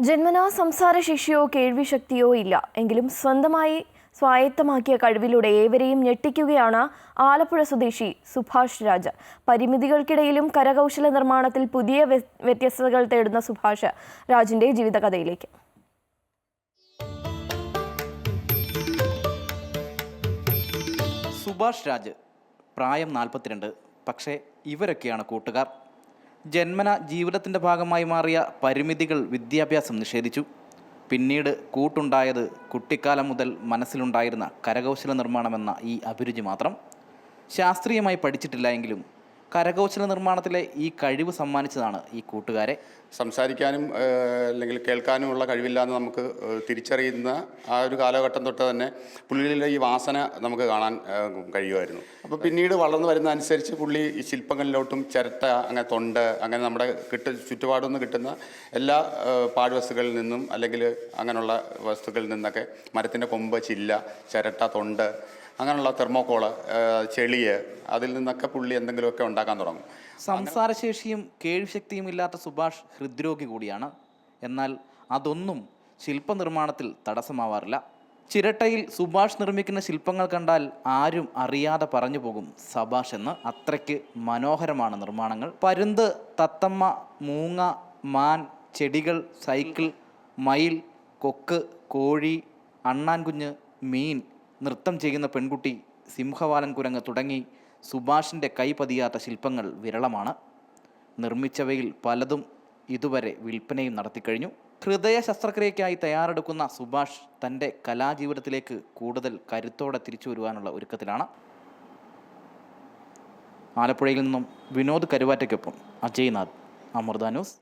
ജന്മനാ സംസാരശേഷിയോ കേൾവിശക്തിയോ ഇല്ല. എങ്കിലും സ്വന്തമായി സ്വായത്തമാക്കിയ കഴിവിലൂടെ ഏവരെയും ഞെട്ടിക്കുകയാണ് ആലപ്പുഴ സ്വദേശി സുഭാഷ് രാജ്. പരിമിതികൾക്കിടയിലും കരകൗശല നിർമ്മാണത്തിൽ പുതിയ വ്യ- വ്യത്യസ്തതകൾ തേടുന്ന സുഭാഷ് രാജിന്റെ ജീവിതകഥയിലേക്ക്. സുഭാഷ് രാജ് പ്രായം നാൽപ്പത്തിരണ്ട്. പക്ഷേ ഇവരൊക്കെയാണ് കൂട്ടുകാർ. ജന്മന ജീവിതത്തിന്റെ ഭാഗമായി മാറിയ പരിമിതികൾ വിദ്യാഭ്യാസം നിഷേധിച്ചു. പിന്നീട് കൂട്ടുണ്ടായത് കുട്ടിക്കാലം മുതൽ മനസ്സിലുണ്ടായിരുന്ന കരകൗശല നിർമ്മാണമെന്ന ഈ അഭിരുചി മാത്രം. ശാസ്ത്രീയമായി പഠിച്ചിട്ടില്ല എങ്കിലും കരകൗശല നിർമ്മാണത്തിലെ ഈ കഴിവ് സമ്മാനിച്ചതാണ് ഈ കൂട്ടുകാരെ. സംസാരിക്കാനും അല്ലെങ്കിൽ കേൾക്കാനുമുള്ള കഴിവില്ലാന്ന് നമുക്ക് തിരിച്ചറിയുന്ന ആ ഒരു കാലഘട്ടം തൊട്ട് തന്നെ പുള്ളിയിലെ ഈ വാസന നമുക്ക് കാണാൻ കഴിയുമായിരുന്നു. അപ്പോൾ പിന്നീട് വളർന്നു വരുന്ന അനുസരിച്ച് പുള്ളി ഈ ശില്പങ്ങളിലോട്ടും ചിരട്ട അങ്ങനെ തൊണ്ട് അങ്ങനെ നമ്മുടെ കിട്ട ചുറ്റുപാടുനിന്ന് കിട്ടുന്ന എല്ലാ പാഴ്വസ്തുക്കളിൽ നിന്നും അല്ലെങ്കിൽ അങ്ങനെയുള്ള വസ്തുക്കളിൽ നിന്നൊക്കെ മരത്തിന്റെ കൊമ്പ് ചില്ല ചിരട്ട തൊണ്ട് അങ്ങനെയുള്ള തെർമോക്കോൾ ചെളിയെ അതിൽ നിന്നൊക്കെ പുള്ളി എന്തെങ്കിലുമൊക്കെ ഉണ്ടാക്കാൻ തുടങ്ങും. സംസാരശേഷിയും കേൾവിശക്തിയും ഇല്ലാത്ത സുഭാഷ് ഹൃദ്രോഗി കൂടിയാണ്. എന്നാൽ അതൊന്നും ശില്പനിർമ്മാണത്തിൽ തടസ്സമാവാറില്ല. ചിരട്ടയിൽ സുഭാഷ് നിർമ്മിക്കുന്ന ശില്പങ്ങൾ കണ്ടാൽ ആരും അറിയാതെ പറഞ്ഞു പോകും സഭാഷ് എന്ന്. അത്രയ്ക്ക് മനോഹരമാണ് നിർമ്മാണങ്ങൾ. പരുന്ത് തത്തമ്മ മൂങ്ങ മാൻ ചെടികൾ സൈക്കിൾ മയിൽ കൊക്ക് കോഴി അണ്ണാൻ കുഞ്ഞ് മീൻ നൃത്തം ചെയ്യുന്ന പെൺകുട്ടി സിംഹവാലൻ കുരങ്ങ് തുടങ്ങി സുഭാഷിന്റെ കൈപതിയാത്ത ശില്പങ്ങൾ വിരളമാണ്. നിർമ്മിച്ചവയിൽ പലതും ഇതുവരെ വിൽപ്പനയും നടത്തിക്കഴിഞ്ഞു. ഹൃദയ ശസ്ത്രക്രിയയ്ക്കായി തയ്യാറെടുക്കുന്ന സുഭാഷ് തന്റെ കലാജീവിതത്തിലേക്ക് കൂടുതൽ കരുത്തോടെ തിരിച്ചു വരുവാനുള്ള ഒരുക്കത്തിലാണ്. ആലപ്പുഴയിൽ നിന്നും വിനോദ് കരുവാറ്റയ്ക്കൊപ്പം അജയ്നാഥ് അമൃത ന്യൂസ്.